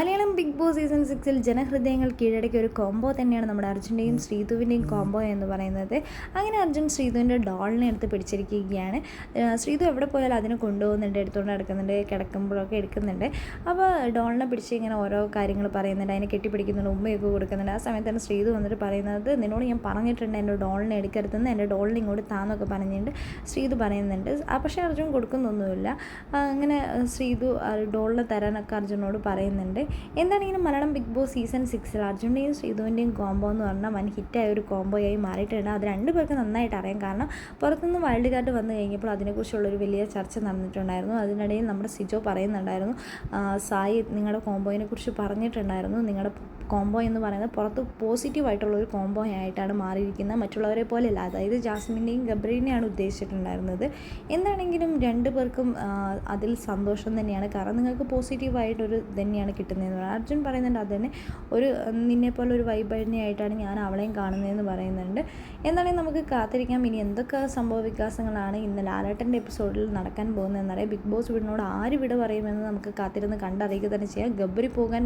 Malayalam big boss season സിക്സിൽ ജനഹൃദയങ്ങൾ കീഴടക്കിയ ഒരു കോംബോ തന്നെയാണ് നമ്മുടെ അർജുന്റെയും ശ്രീതുവിന്റെയും കോംബോ എന്ന് പറയുന്നത്. അങ്ങനെ അർജുൻ ശ്രീതുവിന്റെ ഡോളിനെ എടുത്ത് പിടിച്ചിരിക്കുകയാണ്. ശ്രീതു എവിടെ പോയാലും അതിനെ കൊണ്ടുപോകുന്നുണ്ട് എടുത്തുകൊണ്ട് നടക്കുന്നുണ്ട് കിടക്കുമ്പോഴൊക്കെ എടുക്കുന്നുണ്ട്. അപ്പോൾ ഡോളിനെ പിടിച്ച് ഇങ്ങനെ ഓരോ കാര്യങ്ങൾ പറയുന്നുണ്ട് അതിനെ കെട്ടിപ്പിടിക്കുന്നുണ്ട് ഉമ്മയൊക്കെ കൊടുക്കുന്നുണ്ട്. ആ സമയത്താണ് ശ്രീതു വന്നിട്ട് പറയുന്നത് നിന്നോട് ഞാൻ പറഞ്ഞിട്ടുണ്ട് എന്റെ ഡോളിനെ എടുക്കരുതെന്ന് എന്റെ ഡോളിനെ ഇങ്ങോട്ട് താന്നൊക്കെ പറഞ്ഞിട്ടുണ്ട് ശ്രീതു പറയുന്നുണ്ട്. പക്ഷേ അർജുൻ കൊടുക്കുന്നൊന്നുമില്ല. അങ്ങനെ ശ്രീതു ഡോളിനെ തരാനൊക്കെ അർജുനോട് പറയുന്നുണ്ട്. എന്താണെങ്കിലും മലയാളം ബിഗ് ബോസ് സീസൺ സിക്സിൽ അർജുന്റെയും ശ്രീതുവിന്റെയും കോംബോ എന്ന് പറഞ്ഞാൽ വൻ ഹിറ്റായ ഒരു കോംബോയായി മാറിയിട്ടുണ്ട്. അത് രണ്ട് പേർക്ക് നന്നായിട്ട് അറിയാം. കാരണം പുറത്തുനിന്ന് വൈൽഡ് കാർഡ് വന്നു കഴിഞ്ഞപ്പോൾ അതിനെക്കുറിച്ചുള്ള ഒരു വലിയ ചർച്ച നടന്നിട്ടുണ്ടായിരുന്നു. അതിനിടയിൽ നമ്മുടെ സിജോ പറയുന്നുണ്ടായിരുന്നു സായി നിങ്ങളുടെ കോംബോയിനെ കുറിച്ച് പറഞ്ഞിട്ടുണ്ടായിരുന്നു. നിങ്ങളുടെ കോംബോ എന്ന് പറയുന്നത് പുറത്ത് പോസിറ്റീവായിട്ടുള്ള ഒരു കോംബോ ആയിട്ടാണ് മാറിയിരിക്കുന്നത്. മറ്റുള്ളവരെ പോലെയല്ല അതായത് ജാസ്മിന്റെയും ഗബ്രീനെയാണ് ഉദ്ദേശിച്ചിട്ടുണ്ടായിരുന്നത്. എന്താണെങ്കിലും രണ്ടു പേർക്കും അതിൽ സന്തോഷം തന്നെയാണ്. കാരണം നിങ്ങൾക്ക് പോസിറ്റീവായിട്ടൊരു തന്നെയാണ് കിട്ടുന്നതെന്ന് പറയുന്നത് അർജുൻ പറയുന്നുണ്ട് അത് തന്നെ ഒരു നിന്നെപ്പോലെ ഒരു വൈബ് ആയിട്ടാണ് ഞാൻ അവളെയും കാണുന്നതെന്ന് പറയുന്നുണ്ട്. എന്താണെങ്കിൽ നമുക്ക് കാത്തിരിക്കാം. ഇനി എന്തൊക്കെ സംഭവ വികാസങ്ങളാണ് ഇന്ന് ലാലേട്ടന്റെ എപ്പിസോഡിൽ നടക്കാൻ പോകുന്നതെന്നറിയാം ബിഗ് ബോസ് വീടിനോട് ആര് വിട പറയുമെന്ന് നമുക്ക് കാത്തിരുന്ന് കണ്ടറിയുക തന്നെ ചെയ്യാം. ഗബ്ബറി പോകാൻ